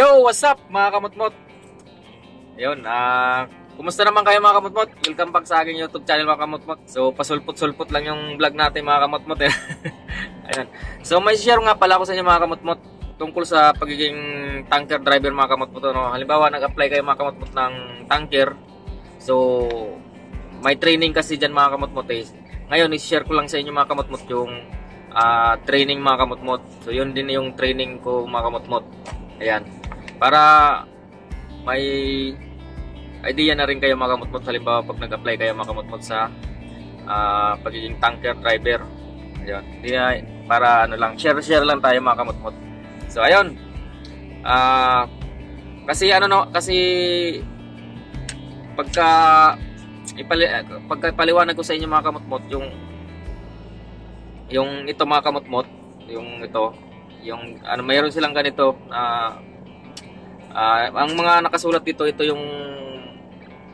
Yo, what's up mga kamutmot? Ayun, ah, kumusta naman kayo mga kamutmot? Welcome back sa aking YouTube channel mga kamutmot. So, pasulpot-sulpot lang yung vlog natin mga kamutmot eh. Ayun. So, may share nga pala ako sa inyo mga kamutmot tungkol sa pagiging tanker driver mga kamutmot. No? Halimbawa, nag-apply kayo mga kamutmot ng tanker. So, may training kasi dyan mga kamutmot eh. Ngayon, i-share ko lang sa inyo mga kamutmot yung ah, training mga kamutmot. So, yun din yung training ko mga kamutmot. Ayan. Para may idea na rin kayo mga kamutmot. Halimbawa, pag nag-apply kayo mga kamutmot sa ah, pagiging tanker driver. Ayan. Hindi na, para ano lang, share-share lang tayo mga kamutmot. So, ayun. Ah, kasi ano no, kasi pagka ipali, pagka paliwanag ko sa inyo mga kamutmot yung yung ito mga kamutmot yung ito yung ano mayroon silang ganito ah ah, ang mga nakasulat dito ito yung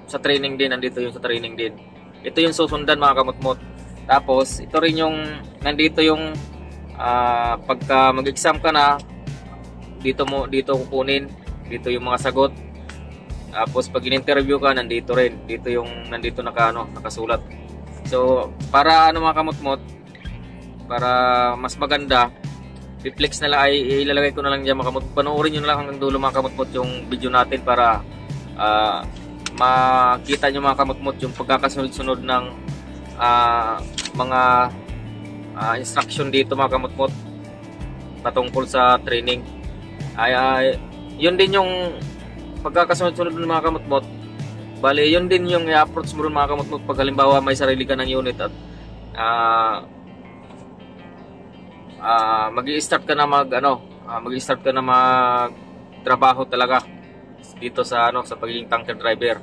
sa training din nandito yung sa training din. Ito yung susundan mga kamutmot tapos ito rin yung nandito yung ah, pagka mag-exam ka na dito mo dito kukunin dito yung mga sagot. Tapos pag in-interview ka nandito rin. Dito yung nandito naka ano nakasulat. So para ano mga kamutmot para mas maganda reflex na lang ay ilalagay ko na lang diyan mga kamutmot panoorin niyo na lang hanggang dulo mga yung video natin para ah, makita niyo mga kamutmot yung pagkakasunod-sunod ng ah, mga ah, instruction dito mga kamutmot patungkol sa training. Ay, ay yun din yung pagkakasunod-sunod ng mga kamutmot bali yun din yung i-approach mo rin mga kamutmot pag halimbawa may sarili ka ng unit at ah ah mag-i-start ka na mag ano ah, mag-i-start ka na mag trabaho talaga dito sa ano sa pagiging tanker driver.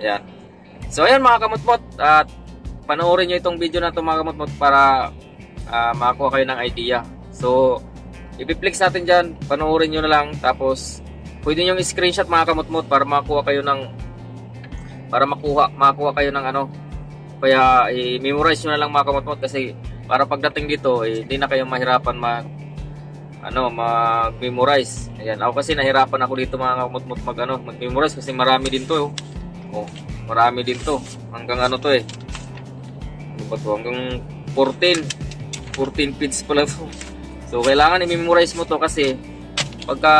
Yan so ayan mga kamutmot at panoorin nyo itong video na ito mga kamutmot para ah, makakuha kayo ng idea. So i-flex natin dyan panoorin nyo na lang tapos pwede nyo screenshot mga kamutmot para makakuha kayo ng para makuha makakuha kayo ng ano kaya i-memorize nyo na lang mga kamutmot kasi para pagdating dito eh, hindi na kayo mahirapan mag ano mag-memorize. Ayan ako kasi nahirapan ako dito mga kamutmot mag ano mag-memorize kasi marami din to oh. oh marami din to. Hanggang ano to eh. Ano ba to? Hanggang 14 14 page pala to. So kailangan i-memorize mo to kasi pagka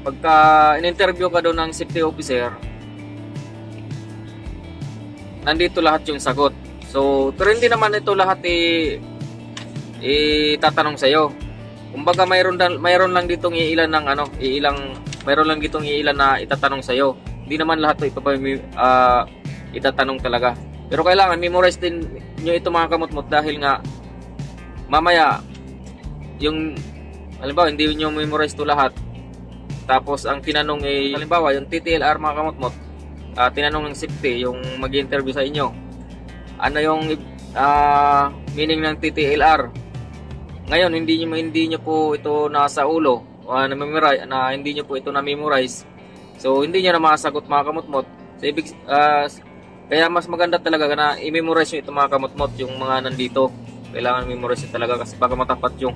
pagka in-interview ka daw ng safety officer nandito lahat yung sagot so hindi naman ito lahat i itatanong sa iyo kumbaga mayroon mayroon lang ditong iilan ng ano iilang mayroon lang ditong iilan na itatanong sa iyo hindi naman lahat ito ipapa uh, itatanong talaga. Pero kailangan memorize din nyo ito mga kamutmot dahil nga mamaya yung halimbawa hindi nyo memorize to lahat. Tapos ang tinanong ay halimbawa yung TTLR mga kamutmot ah, tinanong ng safety yung mag interview sa inyo ano yung ah, meaning ng TTLR ngayon hindi niyo hindi niyo po ito nasa ulo o na na hindi niyo po ito na memorize so hindi niyo na masagot mga kamutmot so ibig ah, kaya mas maganda talaga na i-memorize niyo ito mga kamutmot yung mga nandito. Kailangan memorize nyo talaga kasi baka matapat yung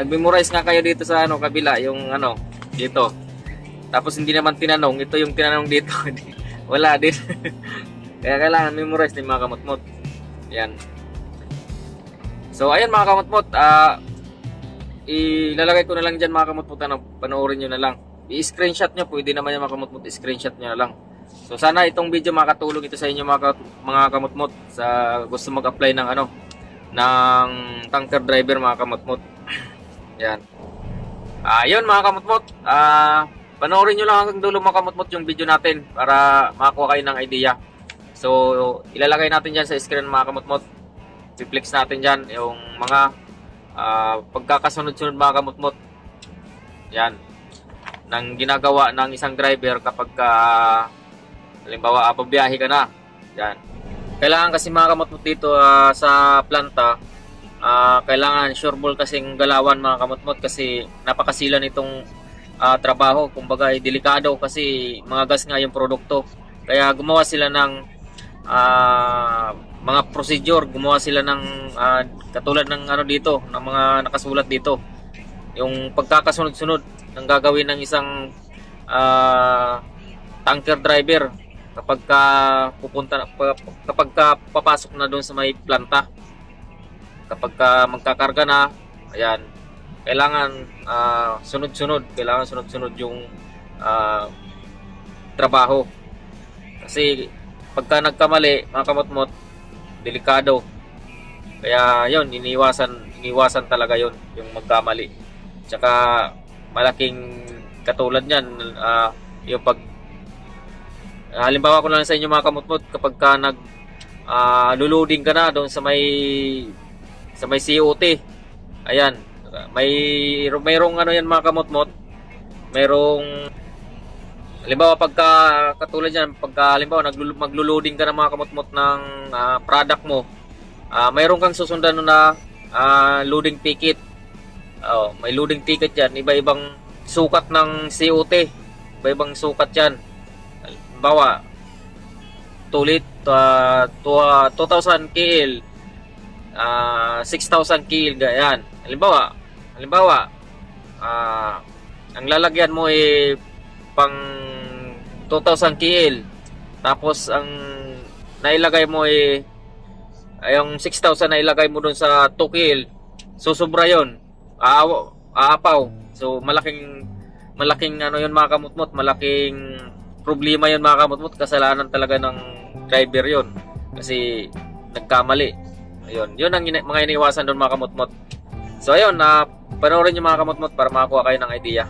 nag-memorize nga kayo dito sa ano kabila yung ano dito. Tapos hindi naman tinanong ito yung tinanong dito. Wala din kaya kailangan memorize din mga kamutmot yan. So ayan mga kamutmot ah ilalagay ko na lang dyan mga kamutmot ano, panoorin nyo na lang. I-screenshot nyo pwede naman yung mga kamutmot i-screenshot nyo na lang. So sana itong video makatulong ito sa inyo mga, ka- mga kamutmot sa gusto mag-apply ng ano ng tanker driver mga kamutmot yan. Ayun mga kamutmot ah panoorin nyo lang hanggang dulo mga kamutmot yung video natin para makakuha kayo ng idea so ilalagay natin dyan sa screen mga kamutmot reflex natin dyan yung mga ah, pagkakasunod-sunod mga kamutmot yan. Ng ginagawa ng isang driver kapag ka halimbawa apabiyahe ka na. Yan. Kailangan kasi mga kamutmot dito ah, sa planta ah, kailangan sure ball kasing galawan mga kamutmot kasi napakasila nitong ah, trabaho. Kumbaga ay delikado kasi mga gas nga yung produkto. Kaya gumawa sila ng ah, mga procedure gumawa sila ng ah, katulad ng ano dito ng mga nakasulat dito. Yung pagkakasunod-sunod ng gagawin ng isang ah, tanker driver kapag ka pupunta kapag ka papasok na doon sa may planta. Kapag ka magkakarga na ayan. Kailangan ah, sunod-sunod kailangan sunod-sunod yung ah, trabaho. Kasi pagka nagkamali mga kamot-mot delikado. Kaya yon iniwasan iniwasan talaga yon yung magkamali. Tsaka malaking katulad niyan ah, yung pag halimbawa ko lang sa inyo mga kamutmot kapag ka nag ah, luluding ka na doon sa may sa may COT ayan may mayroong ano yan mga kamutmot mayroong halimbawa pagka katulad yan pagka halimbawa naglulu- magluluding ka ng mga kamutmot ng ah, product mo ah, mayroon kang susundan na ah, loading ticket. Oh, may loading ticket yan. Iba-ibang sukat ng COT iba-ibang sukat yan. Halimbawa tulit uh, 2,000 KL ah 6,000 KL ganyan. Halimbawa halimbawa ah ang lalagyan mo eh pang 2,000 KL tapos ang nailagay mo ay yung 6,000 na ilagay mo dun sa 2 KL susubra yon aaw aapaw. So malaking malaking ano yun mga kamutmot malaking problema yun mga kamutmot kasalanan talaga ng driver yon kasi nagkamali. Ayun. Yun ang ina- mga iniwasan doon mga kamutmot so ayun na panoorin nyo mga kamutmot para makakuha kayo ng idea